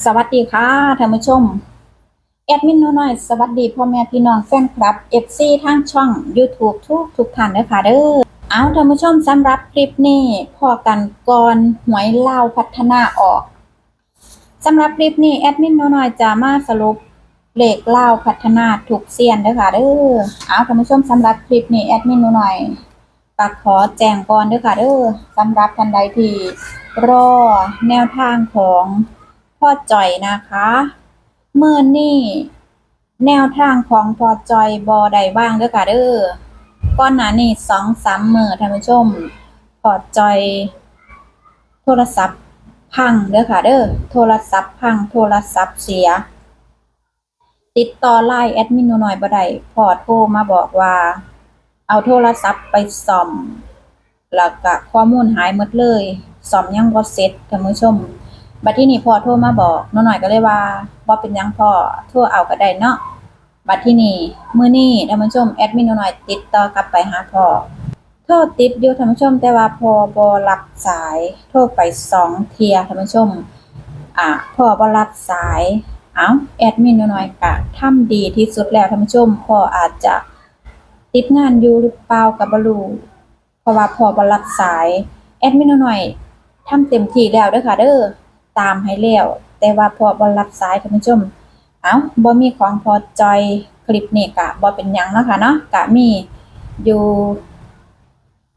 สวัสดีค่ะท่านผู้ชม แอดมินน้อยสวัสดีพ่อแม่พี่น้องแฟนคลับ FC ทางช่อง YouTube ทุกทุกท่านเลยค่ะเด้อเอาท่านผู้ชมสำหรับคลิปนี้พอกันก่อนหวยเล่าพัฒนาออกสำหรับคลิปนี้แอดมินน้อยจะมาสรุปเลขเล่าพัฒนาถูกเซียนเด้อค่ะเด้อเอาท่านผู้ชมสำหรับคลิปนี้แอดมินน้อยๆก็ขอแจ้งก่อนเด้อค่ะเด้อสำหรับท่านใดที่รอแนวทางของ พ่อจ่อยนะคะเมื่อนี่แนวทางของพอจอยบอใดบ้างเด้อค่ะเด้อก้อนหนานี่สองสามมือท่านผู้ชมพอจอยโทรศัพท์พังเด้อค่ะเด้อโทรศัพท์พังโทรศัพท์เสีย ติดต่อไลน์แอดมินหน่อยบ่ได้พอโทรมาบอกว่า เอาโทรศัพท์ไปซ่อมแล้วก็ข้อมูลหายหมดเลยซ่อมยังบ่เสร็จท่านผู้ชม บัดที่นี่พ่อโทรมาบอกน้องหน่อยก็เลยว่าบ่เป็นยังพ่อโทรเอาก็ได้เนาะบัดที่นี่มื้อนี้ท่านผู้ชมแอดมินน้องหน่อยติดต่อกลับไปหาพ่อโทรติดอยู่ท่านผู้ชม แต่ว่าพ่อบ่รับสายโทรไปสองเทียท่านผู้ชมอะพ่อบ่รับสายเอ้าแอดมินน้อหน่อยก็ทำดีที่สุดแล้วท่านผู้ชมพ่ออาจจะติดงานอยู่หรือเปล่าก็บ่รู้เพราะว่าพ่อบ่รับสาย แอดมินน้อหน่อยทำเต็มที่แล้วเด้อค่ะเด้อ ตามให้แล้ว แต่ว่าพอบ่รับสายท่านผู้ชม เอาบ่มีของพอจอยคลิปนี้กะบ่เป็นยังนะค่ะเนาะกะมีอยู่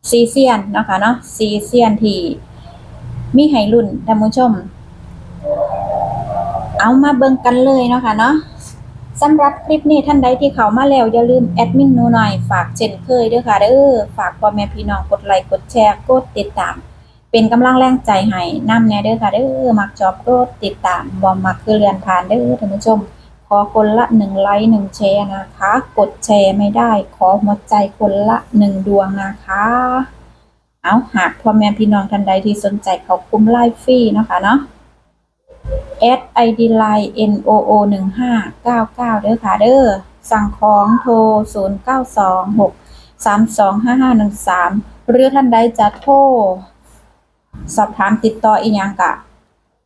ซีเซียนนะคะเนาะซีเซียนที่มีให้รุ่นท่านผู้ชม เอามาเบิ่งกันเลยเนาะค่ะเนาะสำหรับคลิปนี้ท่านใดที่เข้ามาแล้วอย่าลืมแอดมินหนูหน่อยฝากเช่นเคยด้อค่ะเด้อฝากพ่อแม่พี่น้องกดไลค์กดแชร์กดติดตาม เป็นกำลังแรงใจให้นำแน่เด้อค่ะเด้อมักจอบโรดติดตามบ่มักคือเรือนผ่านเด้อท่านผู้ชม ขอคนละหนึ่งไลค์หนึ่งแชร์นะคะ กดแชร์ไม่ได้ ขอหัวใจคนละหนึ่งดวงนะคะ เอาหากพ่อแม่พี่น้องท่านใดที่สนใจเขากลุ่มไลฟ์ฟรีนะคะเนาะ s id line n o o หนึ่งห้าเก้าเก้าเด้อค่ะเด้อสั่งของโทรศูนย์เก้าสองหกสามสองห้าห้าหนึ่งสามหรือท่านใดจะโทร สอบถามติดต่ออีกอย่างกะ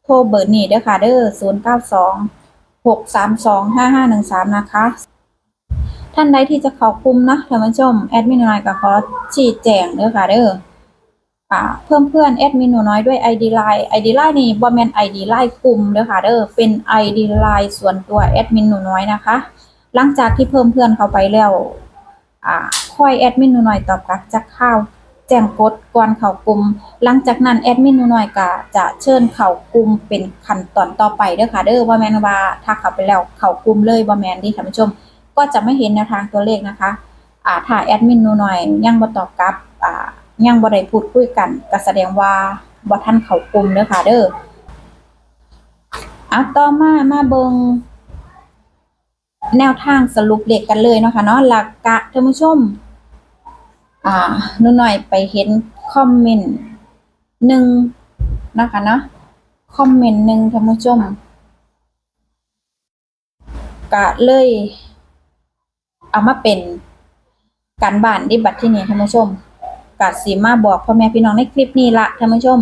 โทรเบอร์นี้เด้อค่ะเด้อศูนย์เก้าสองหกสามสองห้าห้าหนึ่งสามนะคะ ท่านใดที่จะเข้ากลุ่มนะท่านผู้ชมแอดมินน้อยก็ขอชี้แจงเด้อค่ะเด้ออ่าเพิ่มเพื่อนแอดมินหนูน้อยด้วย ID Line ID Line นี่บ่แมน ID Line กลุ่มเด้อค่ะเด้อเป็น ID Line ส่วนตัวแอดมินหนูน้อยนะคะ หลังจากที่เพิ่มเพื่อนเข้าไปแล้วอ่าค่อยแอดมินหนูน้อยตอบกลับจากข้าว แจ้งกดก่อนเข้ากลุ่ม หลังจากนั้นแอดมินหนูน้อยก็จะเชิญเข้ากลุ่มเป็นขั้นตอนต่อไปเด้อค่ะเด้อว่าแมนว่าถ้าเข้าไปแล้วเข้ากลุ่มเลยบ่แมนดิท่านผู้ชม ก็จะไม่เห็นแนวทางตัวเลขนะคะอ่าถ้าแอดมินหนูน้อยยังบ่ตอบกลับอ่ายังบ่ได้พูดคุยกันก็แสดงว่าบ่ทันเข้ากลุ่มเด้อค่ะเด้อเอาต่อมามาเบิงแนวทางสรุปเลขกันเลยเนาะค่ะเนาะหลักกะท่านผู้ชม อ่าหนูหน่อยไปเห็นคอมเมนต์หนึ่งนะคะเนาะคอมเมนต์หนึ่งท่านผู้ชมกะเลย เอามาเป็นการบ้านที่บัตรที่นี่ท่านผู้ชมกะสีมาบอกพ่อแม่พี่น้องในคลิปนี้ละท่านผู้ชม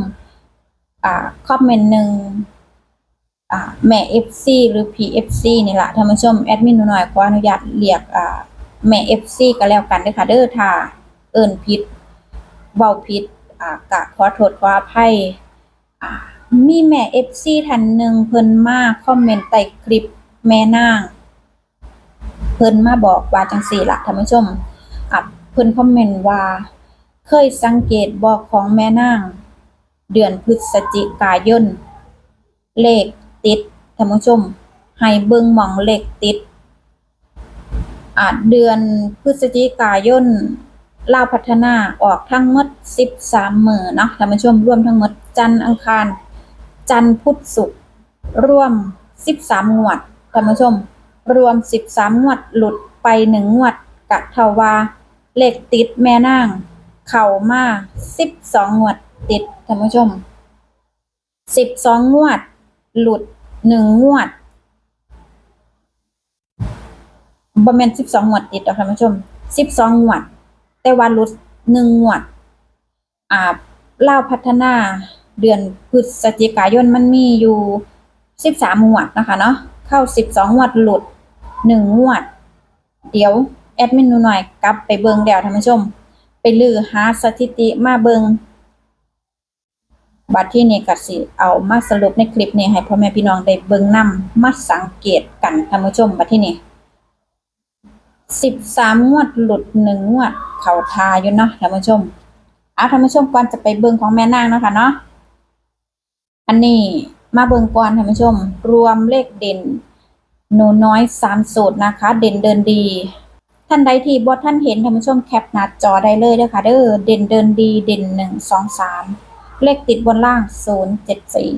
อ่าคอมเมนต์หนึ่งอ่าแม่ FC หรือ PFC นี่ละท่านผู้ชมแอดมินหนูหน่อยขออนุญาตเรียกอ่าแม่ FC ก็แล้วกันด้อค่ะเด้อถ้า อิ้นผิดเว้าผิดอ่ากะขอโทษขออภัยอ่ามีแม่ FC ท่านหนึ่งเพิ่นมาคอมเมนต์ใต้คลิปแม่นาง เพิ่นมาบอกว่าจังซี่ละท่านผู้ชมอะเพิ่นคอมเมนต์ว่า เคยสังเกตบอกของแม่นาง เดือนพฤศจิกายนเลขติดท่านผู้ชม ให้เบิ่งหม่องเลขติดอ่าเดือนพฤศจิกายน ลาวพัฒนาออกทั้งหมด 13มือเนาะท่านผู้ชมร่วมทั้งหมดจันอังคาร จันพุธศุกร์ร่วม 13งวดท่านผู้ชม รวม 13งวดหลุดไปหนึ่งงวดกะทาวาเลขติดแม่นางเข้ามา12งวดติดท่านผู้ชม 12งวด หลุดหนึ่งงวดบ่แม่นสิบสองงวดติดดอกท่านผู้ชมสิบสองงวด แต่ว่าลดหนึ่งงวด อ่าลาวพัฒนาเดือนพฤศจิกายนมันมีอยู่สิบสามงวดนะคะเนาะเข้าสิบสองงวดหลุดหนึ่งงวด เดี๋ยวแอดมินหนูหน่อยกลับไปเบิงแล้วท่านผู้ชม ไปลือหาสถิติมาเบิงบัดที่นี่ก็สิเอามาสรุปในคลิปนี้ให้พ่อแม่พี่น้องได้เบิงนำมาสังเกตกันท่านผู้ชมบัดที่นี่สิบสามงวดหลุดหนึ่งงวด เขาทาอยู่เนาะท่านผู้ชมเอาท่านผู้ชมก่อนจะไปเบิงของแม่นางเนาะค่ะเนาะอันนี้มาเบิงก่อนท่านผู้ชม รวมเลขเด่นหนูน้อยสามสูตรนะคะ เด่นเดินดี ท่านใดที่บอท่านเห็นท่านผู้ชมแคปหน้าจอได้เลยเด้อค่ะเด้อเด่นเดินดี เด่นหนึ่งสองสามเลขติดบนล่างศูนย์เจ็ดสี่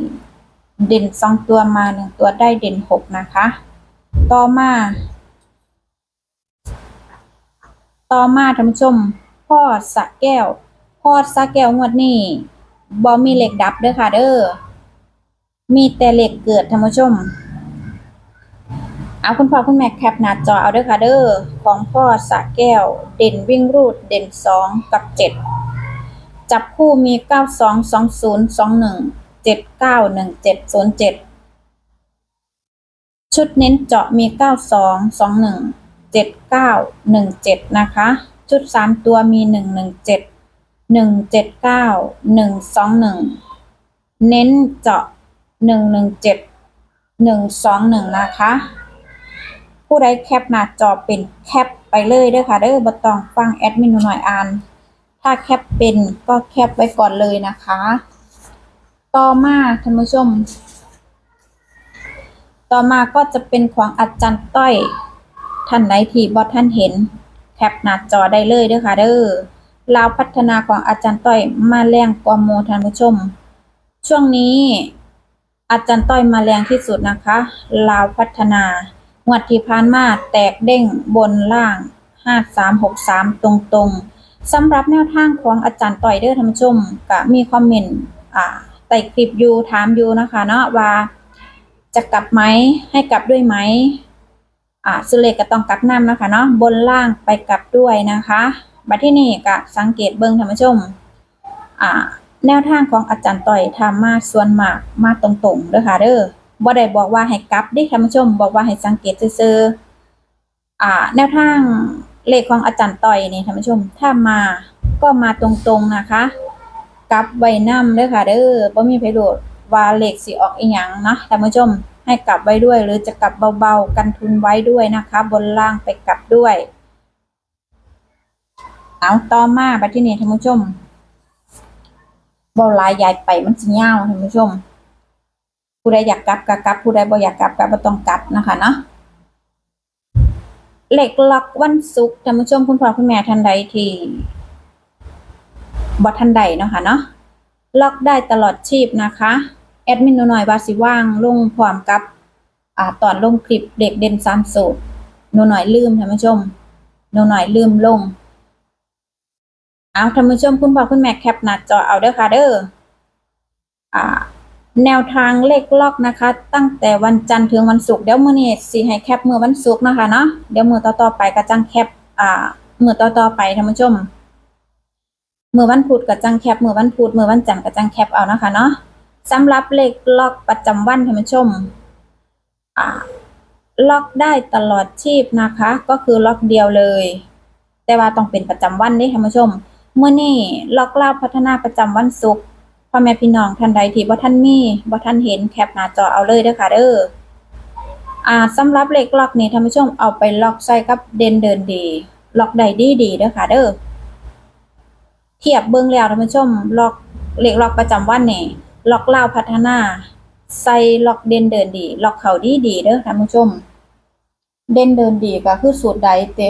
เด่นสองตัวมาหนึ่งตัวได้เด่นหกนะคะ ต่อมา ต่อมาท่านผู้ชมพ่อสะแก้วพ่อสะแก้วงวดนี้บอมีเหล็กดับเด้อค่ะเด้อมีแต่เหล็กเกิดท่านผู้ชมเอาคุณพ่อคุณแม่แคปหน้าจอเอาเด้อค่ะเด้อของพ่อสะแก้ว เด่นวิ่งรูดเด่นสองกับเจ็ดจับคู่มีเก้าสองสองศูนย์สองหนึ่งเจ็ดเก้าหนึ่งเจ็ดศูนย์เจ็ดชุดเน้นเจาะมีเก้าสองสองหนึ่ง เจ็ดเก้าหนึ่งเจ็ดนะคะ ชุดสามตัวมีหนึ่งหนึ่งเจ็ดหนึ่งเจ็ดเก้าหนึ่งสองหนึ่งเน้นเจาะหนึ่งหนึ่งเจ็ดหนึ่งสองหนึ่งนะคะ ผู้ใดแคปหน้าจอเป็นแคปไปเลยเด้อค่ะเด้อบ่ต้องฟังแอดมินหน่อยอ่าน ถ้าแคปเป็นก็แคปไว้ก่อนเลยนะคะ ต่อมาท่านผู้ชม ต่อมาก็จะเป็นของอาจารย์ต้อย ท่านไหนที่บ่ท่านเห็น แคปหน้าจอได้เลยเด้อค่ะเด้อลาวพัฒนาของอาจารย์ต้อยมาแรงกว่าโมท่านผู้ชม ช่วงนี้ อาจารย์ต้อยมาแรงที่สุดนะคะลาวพัฒนางวดที่ผ่านมาแตกเด้งบนล่าง 5363 ตรงๆสำหรับแนวทางของอาจารย์ต่อยเด้อท่านผู้ชมก็มีคอมเมนต์อ่าใต้คลิปอยู่ถามอยู่นะคะเนาะว่าจะกลับไหมให้กลับด้วยไหม อ่าสุเลขก็ต้องกลับน้ำนะคะเนาะบนล่างไปกลับด้วยนะคะบัดที่นี่ก็สังเกตเบิ่งท่านผู้ชมอ่าแนวทางของอาจารย์ต่อยทำมาส่วนมากมาตรงๆเด้อค่ะเด้อบ่ได้บอกว่าให้กลับดิท่านผู้ชม บอกว่าให้สังเกตซื่อๆอ่า แนวทางเลขของอาจารย์ต่อยนี่ท่านผู้ชม ถ้ามาก็มาตรงๆนะคะ กลับไว้นำเด้อค่ะเด้อบ่มีไผรู้ว่าเลขสิออกอีหยังนะท่านผู้ชม ให้กลับไว้ด้วย หรือจะกลับเบาๆ กันทุนไว้ด้วยนะคะ บนล่างไปกลับด้วย เอาต่อมาบัดที่นี่ท่านผู้ชมเบ่หลายยายไปมันสิยาวท่านผู้ชม ผู้ใดอยากกลับก็กลับ ผู้ใดบ่อยากกลับก็บ่ต้องกลับนะคะเนาะเหล็กล็อกวันศุกร์ท่านผู้ชมคุณพ่อคุณแม่ท่านใดที่บ่ท่านใดเนาะค่ะเนาะล็อกได้ตลอดชีพนะคะ แอดมินหนูหน่อยว่าสิว่างลงพร้อมกับอ่าตอนลงคลิปเด็กเด่นสามสูตรหนูหน่อยลืมท่านผู้ชมหนูหน่อยลืมลงเอาท่านผู้ชมคุณพ่อคุณแม่แคปหน้าจอเอาเด้อค่ะเด้ออ่าแนวทางเลขล็อกนะคะ ตั้งแต่วันจันทร์ถึงวันศุกร์เดี๋ยวมื้อนี้สิให้แคปมื้อวันศุกร์นะคะเนาะเดี๋ยวมื้อต่อๆไปก็จังแคปอ่ามื้อต่อๆไปท่านผู้ชมมื้อวันพุธก็จังแคปมื้อวันพุธมื้อวันจันทร์ก็จังแคปเอานะคะเนาะ สำหรับเลขล็อกประจำวันท่านผู้ชมล็อกได้ตลอดชีพนะคะ ก็คือล็อกเดียวเลย แต่ว่าต้องเป็นประจำวันนี่ท่านผู้ชมเมื้อนี้ล็อกลาพัฒนาประจำวันศุกร์พ่อแม่พี่น้องท่านใดที่บ่ท่านมีบ่ท่านเห็นแคปหน้าจอเอาเลยเด้อค่ะเด้ออ่าสำหรับเลขล็อกนี่ท่านผู้ชมเอาไปล็อกใส่กับเด่นเดินดีล็อกได้ดีดีเด้อค่ะเด้อเทียบเบิ่งแล้วท่านผู้ชมล็อกเลขล็อกประจำวันนี่ ล็อกลาวพัฒนา ใส่ล็อกเด่นเดินดี ล็อกเขาดีดีเด้อท่านผู้ชม เด่นเดินดีก็คือสูตรใดเต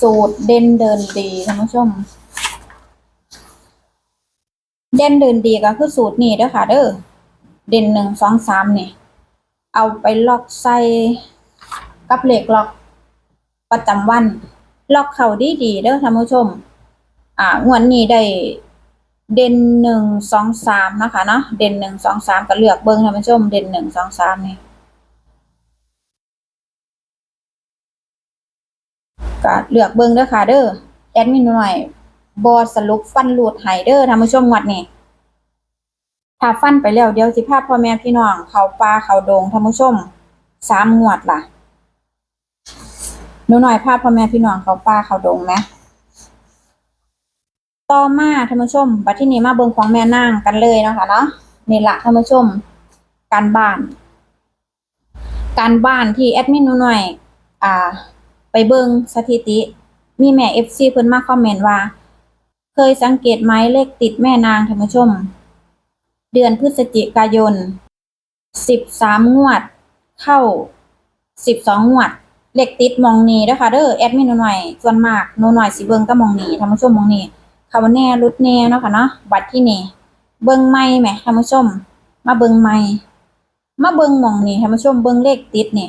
สูตรเด่นเดินดีท่านผู้ชม เด่นเดินดีก็คือสูตรนี้เด้อค่ะ เด้อเด่นหนึ่งสองสามนี่ เอาไปล็อกใส่กับเหล็กล็อกประจำวัน ล็อกเข่าดีดีเด้อท่านผู้ชม อ่างวดนี้ได้ เด่นหนึ่งสองสามนะคะเนาะเด่นหนึ่งสองสามก็เลือกเบิ้งท่านผู้ชมเด่นหนึ่งสองสามนี่ก็เลือกเบิ้งเด้อค่ะเด้อแอดมินหน่อยบอสรุปฟันหลุดไฮเดอร์ท่านผู้ชมงวดนี้ถ้าฟันไปแล้วเดี๋ยวสิพาพ่อแม่พี่น้องเขาป่าเขาดงท่านผู้ชมสามงวดล่ะหนูหน่อยพาพ่อแม่พี่น้องเขาป่าเขาดงนะ ต่อมาท่านผู้ชมบัดที่นี้มาเบิ่งของแม่นางกันเลยเนาะคะเนาะนี่ละท่านผู้ชม การบ้าน การบ้านที่แอดมินหน่อยอ่า ไปเบิ่งสถิติ มีแม่ FC เพิ่นมาคอมเมนต์ว่า เคยสังเกตไหมเลขติดแม่นางท่านผู้ชม เดือนพฤศจิกายน13งวด เข้า12งงวดเลขติดมองนี้เด้อค่ะเด้อแอดมินหน่อยส่วนมากหนูหน่อยสิเบิ่งก็มองนี้ท่านผู้ชมมองนี้ คำว่าแน่รุดแน่เนาะค่ะเนาะบัดที่นี่เบิ่งใหม่แหมท่านผู้ชม มาเบิ่งใหม่มาเบิ่งมองนี่ท่านผู้ชมเบิ่งเลขติดนี่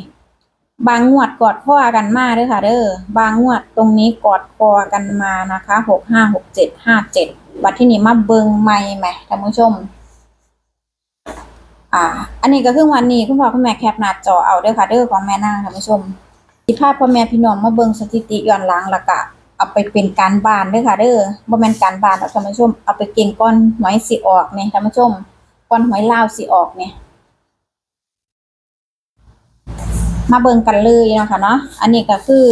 บางงวดกอดข้อกันมาเด้อค่ะ เด้อบางงวดตรงนี้กอดคอกันมานะคะหกห้าหกเจ็ดห้าเจ็ดบัดที่นี่มาเบิ่งใหม่แหมท่านผู้ชมอ่า อันนี้ก็คือวันนี้คุณพ่อคุณแม่แคปหน้าจอเอาเด้อค่ะเด้อของแม่นางท่านผู้ชมสิพาพพ่อแม่พี่น้องมาเบิ่งสถิติย้อนหลังล้วก็ เอาไปเป็นการบานเด้อค่ะเด้อบ่แม่นการบานหรอกท่านผู้ชมเอาไปเก่งก้อนหวยสิออกเนี่ยท่านผู้ชมก้อนหวยลาวสิออกเนี่ยมาเบิ่งกันเลยเนาะคะเนาะอันนี้ก็คือ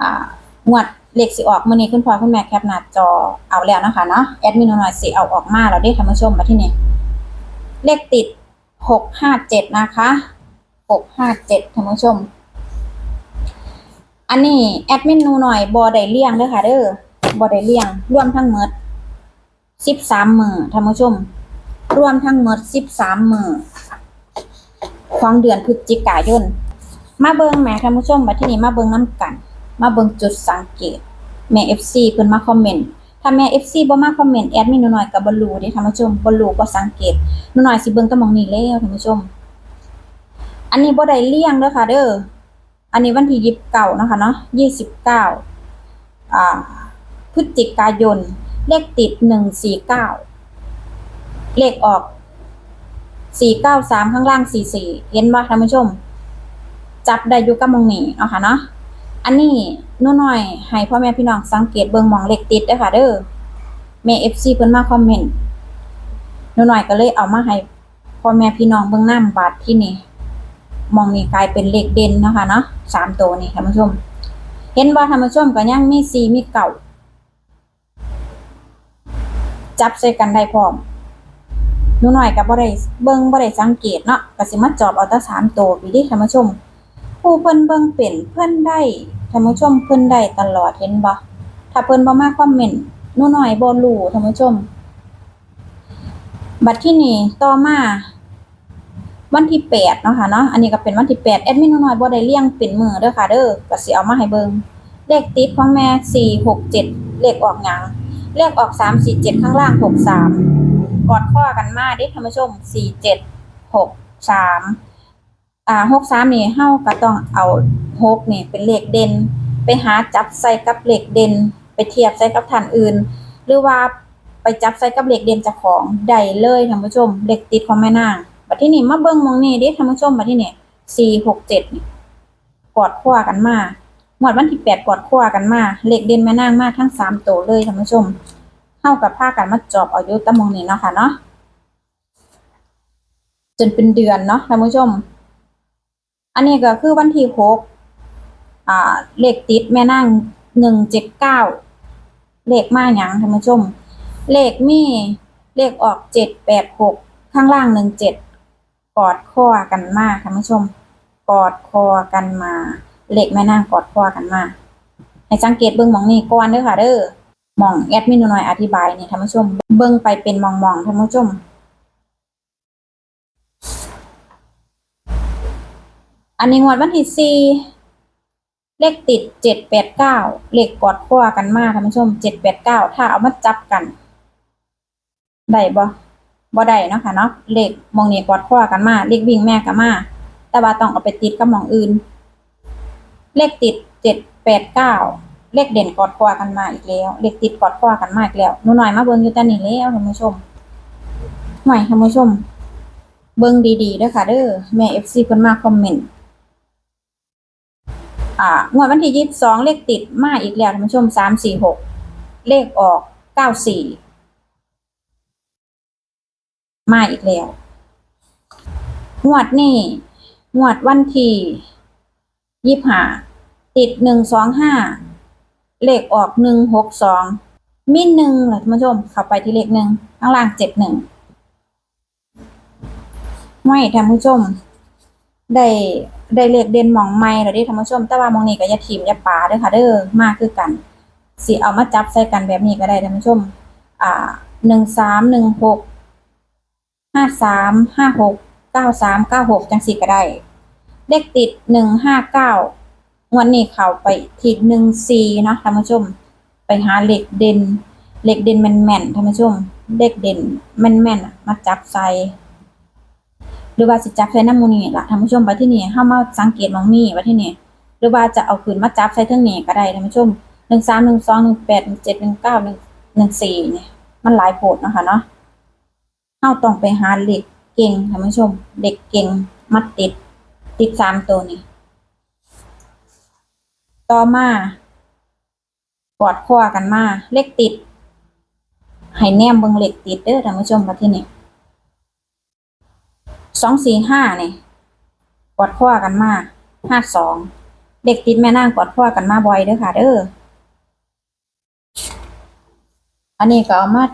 อ่างวดเลขสิออกมื้อนี้คุณพ่อคุณแม่แคปหน้าจอเอาแล้วนะคะเนาะแอดมินหน่อยสิเอาออกมาแล้วเด้ท่านผู้ชมมาที่นี่เลขติดหกห้าเจ็ดนะคะหกห้าเจ็ดท่านผู้ชม อันนี้แอดมินนูหน่อยบอได้เลี่ยงเด้อค่ะ เด้อบอได้เลี่ยง รวมทั้งหมดสิบสามมือท่านผู้ชม รวมทั้งหมดสิบสามมือของเดือนพฤศจิกายน มาเบิงแม่ท่านผู้ชมบัดที่นี้มาเบิงน้ำกัน มาเบิงจุดสังเกต แม่ FC เพิ่นมาคอมเมนต์ถ้าแม่ FC บ่มาคอมเมนต์แอดมินนูหน่อยก็บ่รู้เด้ท่านผู้ชมบ่รู้บ่สังเกตหนูหน่อยสิเบิงแตะมองนี้แล้วท่านผู้ชม อันนี้บ่ได้เลี่ยงเด้อค่ะ เด้อ อันนี้วันที่29เนานะคะเนาะ29อ่าพฤศจิกายน เลขติด149เก้าเลขออกสี่เก้าสามข้างล่างสี่สี่เห็นบ่ท่านผู้ชม จับได้อยู่กับมองนี้เนาะค่ะเนาะอันนี้นูน้อยให้พ่อแม่พี่น้องสังเกตเบิ่งมองเลขติดเด้อค่ะ เด้อแม่ FC เพิ่นมาคอมเมนต์นูน้อยก็เลยเอามาให้พ่อแม่พี่น้องเบิ่งน้ำบาดที่นี่ มองนี้กลายเป็นเลขเด่นนะคะเนาะสามตัวนี่ท่านผู้ชม เห็นบ่ท่านผู้ชมก็ยังมีสี่มีเก้าจับใส่กันได้พร้อมนูหน่อยก็บ่ได้เบิ่งบ่ได้สังเกตเนาะก็สิมาจอบเอาแต่สามตัวพี่ดิท่านผู้ชม ผู้เพิ่นเบิ่งเป็นเพิ่นได้ท่านผู้ชมเพิ่นได้ตลอดเห็นบ่ถ้าเพิ่นบ่มาคอมเมนต์นูหน่อยบ่รู้ท่านผู้ชม บัดที่นี่ต่อมา วันที่แปดเนาะค่ะเนาะอันนี้ก็เป็นวันที่แปดแอดมินนูหน่อยบ่ได้เลี้ยงเป็นมือเด้อค่ะเด้อก็สิเอามาให้เบิ่งเลขติดของแม่สี่หกเจ็ดเลขออกหยังเลขออกสามสี่เจ็ดข้างล่างหกสามกอดข้อกันมาเด้ท่านผู้ชมสี่เจ็ดหกสามอ่าหกสามนี่เฮาก็ต้องเอาหกนี่เป็นเลขเด่น ไปหาจับใส่กับเลขเด่น ไปเทียบใส่กับท่านอื่น หรือว่าไปจับใส่กับเลขเด่นจ้าของได้เลยท่านผู้ชมเลขติดของแม่นาง บัดที่นี่มาเบิ่งมองนี่เด้ท่านผู้ชมบัดที่นี่สี่หกเจ็ดกอดข้อกันมาหมวดวันที่แปดกอดข้อกันมาเหลขเด่นแม่นางมาทั้งสามตัวเลยท่านผู้ชมเข้ากับผ้ากันมาจอบอายุตะมองนี้เนาะค่ะเนาะจนเป็นเดือนเนาะท่านผู้ชม อันนี้ก็คือวันที่หกอ่าเลขติดแม่นั่งหนึ่งเจ็ดเก้าเลขมาหยังท่านผู้ชม เลขมีเลขออกเจ็ดแปดหกข้างล่างหนึ่งเจ็ด กอดข้อกันมาท่านผู้ชม กอดคอกันมาเลขแม่นั่งกอดคอกันมาให้สังเกตเบิ่งมองนี้ก่อนเด้อค่ะเด้อมองแอดมินหน่อยอธิบายนี่ท่านผู้ชม เบิ่งไปเป็นมองมองท่านผู้ชมอันนี้งวดวันที่สี่เลขติดเจ็ดแปดเก้าเลขกอดข้อกันมากท่านผู้ชมเจ็ดแปดเก้าถ้าเอามาจับกัน ได้บ่ บ่ได้เนาะค่ะเนาะเลขมองนี้กอดข้อกันมาเลขวิ่งแม่กันมาแต่ว่าต้องเอาไปติดกับมองอื่น เลขติดเจ็ดแปดเก้าเลขเด่นกอดคอกันมาอีกแล้ว เลขติดกอดคอกันมาอีกแล้วหนูหน่อยมาเบิ่งอยู่แต่นี่แล้วท่านผู้ชมหน่อยท่านผู้ชม เบิ่งดีๆด้อค่ะเด้อแม่ FC เพิ่นมาคอมเมนต์อ่างวดวันที่ยี่สิบสองเลขติดมาอีกแล้วท่านผู้ชมสามสี่หกเลขออกเก้าสี่ มาอีกแล้วงวดนี่งวดวันที่ยี่ห้าติดหนึ่งสองห้าเลขออกหนึ่งหกสองมีหนึ่งเหรอท่านผู้ชมเข้าไปที่เลขหนึ่งข้างล่างเจ็ดหนึ่งไม่ท่านผู้ชม ได้ได้เลขเด่นหมองไม่แล้วเดิท่านผู้ชม แต่ว่ามองนี้ก็อย่าทีมอย่าป่าด้อค่ะเด้อมากคือกันสิเอามาจับใส่กันแบบนี้ก็ได้ท่านผู้ชม อ่าหนึ่งสามหนึ่งหก ห้าสามห้าหกเก้าสามเก้าหกจังสี่ก็ได้ เลขติดหนึ่งห้าเก้าวันนี้เข้าไปที่หนึ่งสี่เนาะท่านผู้ชม ไปหาเหลขเด่นเหลขเด่นแม่นแม่นท่านผู้ชมเลขเด่นแม่นแม่นมาจับใส่หรือว่าสิจับใส่น้ำมูนี่ละท่านผู้ชมไปที่นี่เฮามาสังเกตมองนี่ว่าที่นี่หรือว่าจะเอาคืนมาจับใส่เทั้งนี้ก็ได้ท่านผู้ชมหนึ่งสามหนึ่งสองหนึ่งแปดหนึ่งเจ็ดหนึ่งเก้าหนึ่งหนึ่งสี่เนี่ยมันหลายโพดนะคะเนาะ เฮาต้องไปหาเหล็กเก่งท่านผู้ชมเด็กเก่งมัดติด ติดสามตัวนี้ ต่อมากอดข้อกันมาเลขติด ให้แนมเบิงเลขติดเด้อท่านผู้ชมมาที่นี่สองสี่ห้าเนี่ยกอดข้อกันมาห้าสองเด็กติดแม่นางกอดข้อกันมาบ่อยเด้อค่ะเด้ออันนี้ก็เอามา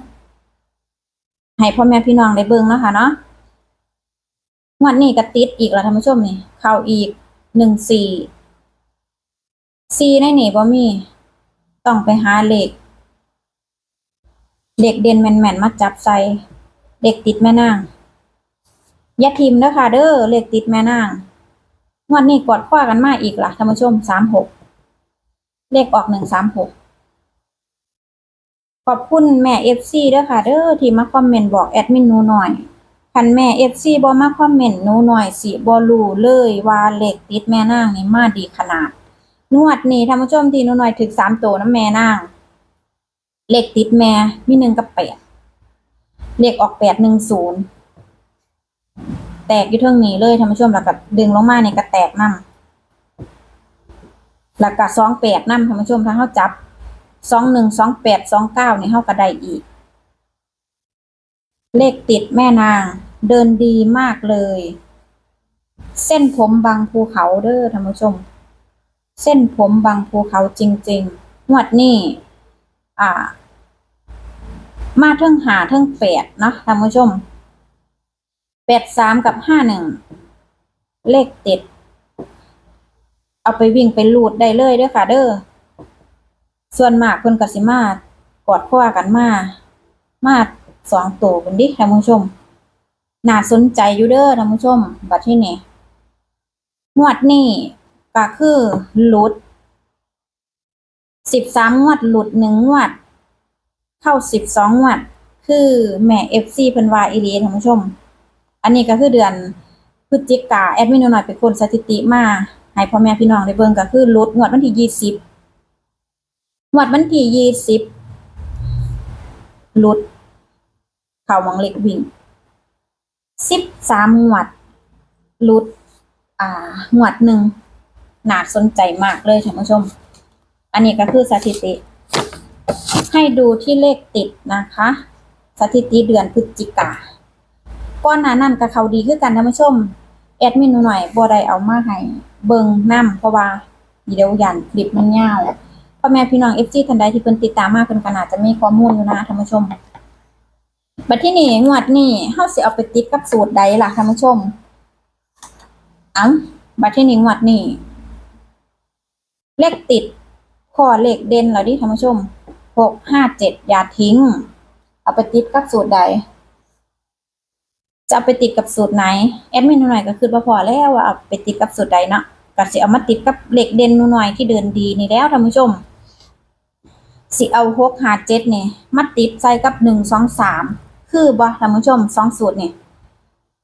ให้พ่อแม่พี่น้องได้เบิ่งนะคะเนาะงวดนี้ก็ติดอีกแล้วท่านผู้ชมนี่ เข้าอีกหนึ่งสี่สี่ในนี่บ่มีต้องไปหาเหลขเด็กเด่นแมนๆมนมาจับใส่เด็กติดแม่นางย่าทิมเด้อค่ะเด้อเลขติดแม่นางงวดนี้กอดคว้ากันมาอีกล่ะท่านผู้ชมสามหกเลขออกหนึ่งสามหก ขอบคุณแม่เอฟซีด้วยค่ะเด้อที่มาคอมเมนต์บอกแอดมินหนูหน่อยคันแม่เอฟซีบ่มาคอมเมนต์หนูหน่อยสิบ่รู้เลยว่าเหลขติดแม่นางนี่มาดีขนาด นวดนี่ท่านผู้ชมที่หนูหน่อยถึกสามตัวน้ำแม่นางเหลขติดแม่มีหนึ่งกับแปดเหลขออกแปดหนึ่งศูนย์แตกอยู่เท่งนี้เลยท่านผู้ชมแล้วก็ดึงลงมาเนี่ยก็แตกนํแล้วก็สองแปดนํท่านผู้ชมถ้าเขาจับ สองหนึ่งสองแปดสองเก้าในเท่ากับได้อีก เลขติดแม่นาง เดินดีมากเลย เส้นผมบางภูเขาเด้อท่านผู้ชม เส้นผมบางภูเขาจริงๆงวดนี้อ่า มาเทิงหาเทิงแปดเนาะท่านผู้ชมแปดสามกับห้าหนึ่งเลขติด เอาไปวิ่งไปลูดได้เลยเด้อค่ะเด้อ ส่วนมากเพิ่นก็สิมากอดข้อกันมา มาสองตัวเป็นดิท่านผู้ชม น่าสนใจอยู่เด้อท่านผู้ชม บัดที่นี่งวดนี้ก็คือหลุดสิบสามงวดหลุดหนึ่งงวด เข้าสิบสองงวด คือแม่เอฟซีเพิ่นว่าอีหลีท่านผู้ชม อันนี้ก็คือเดือนพฤศจิกาแอดมินหน่อยเป็นคนสถิติมาให้พ่อแม่พี่น้องได้เบิ่งก็คือหลุดงวดวันที่ยี่สิบ งวดวันที่ยี่สิบลุด เข่าหวังเล็กวิ่งสิบสามงวดลุด อ่างวดหนึ่งน่าสนใจมากเลยท่านผู้ชม อันนี้ก็คือสถิติ ให้ดูที่เลขติดนะคะ สถิติเดือนพฤศจิกาก้อนหนานั่นกับเขาดีคือกันท่านผู้ชม แอดมินหน่อยบ่ไดเอามาให้เบิงนํเพราะว่าเดี๋ยวยันคลิปมันยาว พ่อแม่พี่น้องเอฟซีท่านใดที่เพิ่นติดตามมาเพิ่นก็น่าจะมีข้อมูลอยู่นะท่านผู้ชมบัดที่นี่งวดนี้เฮาสิเอาไปติดกับสูตรใดล่ะท่านผู้ชมอังบัดที่นี่งวดนี้เลขติดข้อเลขเด่นแล้วดิท่านผู้ชมหกห้าเจ็ดอย่าทิ้ง เอาไปติดกับสูตรใด จะเอาไปติดกับสูตรไหนแอดมินหน่อยก็คือพอแล้วว่าเอาไปติดกับสูตรใดเนาะก็สิเอามาติดกับเหล็กเด่นหน่อยที่เดินดีนี่แล้วท่านผู้ชม สิเอาหกหาเจ็ดเนี่ยมาติดใส่กับหนึ่งสองสามคือบ่ท่านผู้ชมสองสูตรเนี่ย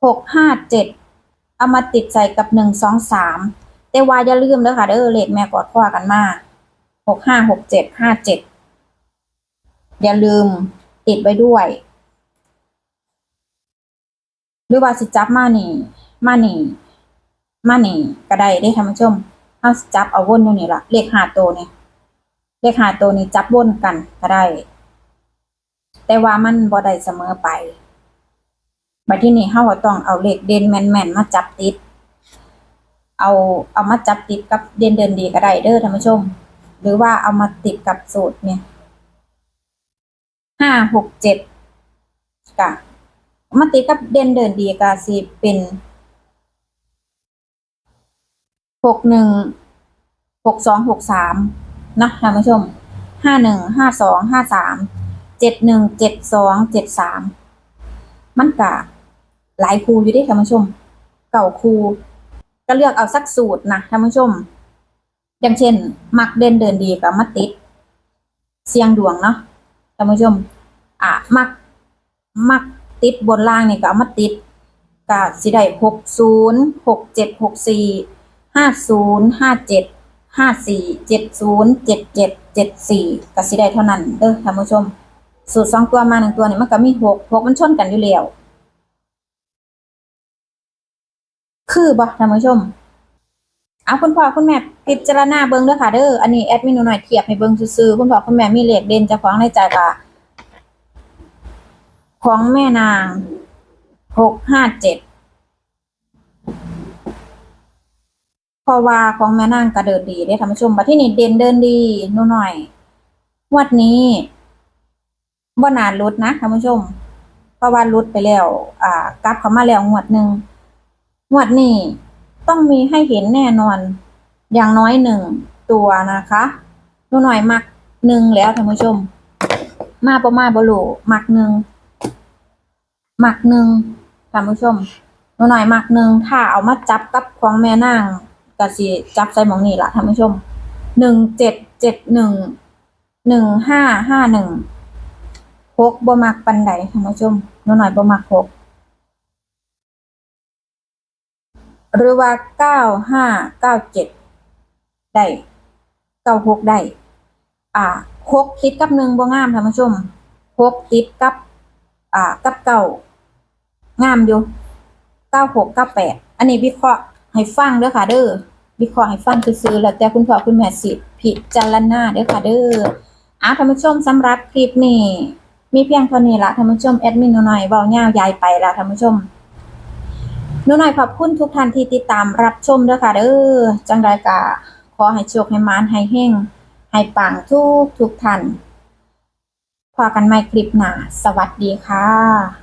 หกห้าเจ็ดเอามาติดใส่กับหนึ่งสองสามแต่ว่าอย่าลืมเด้อค่ะเด้อเลขแม่กอดข้อกันมาหกห้าหกเจ็ดห้าเจ็ดอย่าลืมติดไว้ด้วย หรือว่าสิจับมานี่ มานี่ มานี่ก็ได้เด้ท่านผู้ชมเอาสิจับเอาวนอยู่นี่ละเลขหาโตัวนี่ย เลขหาตัวนี่จับวนกันก็ได้ แต่ว่ามันบ่ได้เสมอไปบัดที่นี่เฮาก็ต้องเอาเลขเด่นแม่นๆมาจับติด เอาเอามาจับติดกับเด่นเดินดีก็ได้เด้อท่านผู้ชม หรือว่าเอามาติดกับสูตรเนี่ยห้าหกเจ็ดกะมาติดกับเด่นเดินดีก็สิเป็นหกหนึ่งหกสองหกสาม นะท่านผู้ชมห้าหนึ่งห้าสองห้าสามเจ็ดหนึ่งเจ็ดสองเจ็ดสามมันกะหลายคูอยู่ดิท่านผู้ชม เก่าคูก็เลือกเอาสักสูตรนะท่านผู้ชม อย่างเช่น มักเด่นเดินดีกับมาติด เสียงดวงเนาะท่านผู้ชม อะมัก มักติดบนล่างนี่ก็เอามาติดก็สิได้หกศูนย์หกเจ็ดหกสี่ห้าศูนย์ห้าเจ็ด ห้าสี่เจ็ดศูนย์เจ็ดเจ็ดเจ็ดสี่ก็สิได้เท่านั้นเด้อท่านผู้ชม สูตรสองตัวมาหนึ่งตัวเนี่ยมันก็มีหกหกมันชนกันอยู่แล้วคือบ่ท่านผู้ชมเอาคุณพ่อคุณแม่พิจารณาเบิ่งเด้อค่ะเด้ออันนี้แอดมินหน่อยเทียบให้เบิ่งซื่อคุณพ่อคุณแม่มีเลขเด่นจ้าของในใจก็ของแม่นางหกห้าเจ็ด เพราะว่าของแม่นางก็เดินดีได้ท่านผู้ชมบัดที่นี่เด่นเดินดีนู่นหน่อยวัดนี้บ่นานลุดนะท่านผู้ชม เพราะว่าลุดไปแล้ว อ่ากลับเข้ามาแล้วงวดหนึ่งงวดนี้ต้องมีให้เห็นแน่นอน อย่างน้อยหนึ่งตัวนะคะนู่นหน่อยมักหนึ่งแล้วท่านผู้ชม มาประมาบรูมักหนึ่งมักหนึ่งท่านผู้ชมนู่นหน่อยมักหนึ่งถ้าเอามาจับกับของแม่นาง ก็สิจับใส่หมองนี่ละท่านผู้ชมหนึ่งเจ็ดเจ็ดหนึ่งหนึ่งห้าห้าหนึ่งหกบ่มักปันใดท่านผู้ชมนูหน่อยบ่มักหกหรือว่าเก้าห้าเก้าเจ็ดได้เก้าหกได้อ่าหกติดกับหนึ่งบ่งามท่านผู้ชมหกติดกับ อ่ากับเก้างามอยู่เก้าหกเก้าแปดอันนี้วิเคราะห์ให้ฟังเด้อค่ะเด้อ วิเคราะห์ให้ฟังซื่อๆแล้วแต่คุณพ่อคุณแม่สิพิจารณาเด้อค่ะเด้ออ่าท่านผู้ชมสำหรับคลิปนี้มีเพียงเท่านี้ละท่านผู้ชมแอดมินหน่อยเบาเงาวยายไปล้วท่านผู้ชมหนูหน่อยขอบคุณทุกท่านที่ติดตามรับชมด้วยค่ะเด้อจังไดกะขอให้โชคให้มานให้เฮงให้ปังทุกทุกท่านพอกันใหม่คลิปหน้าสวัสดีค่ะ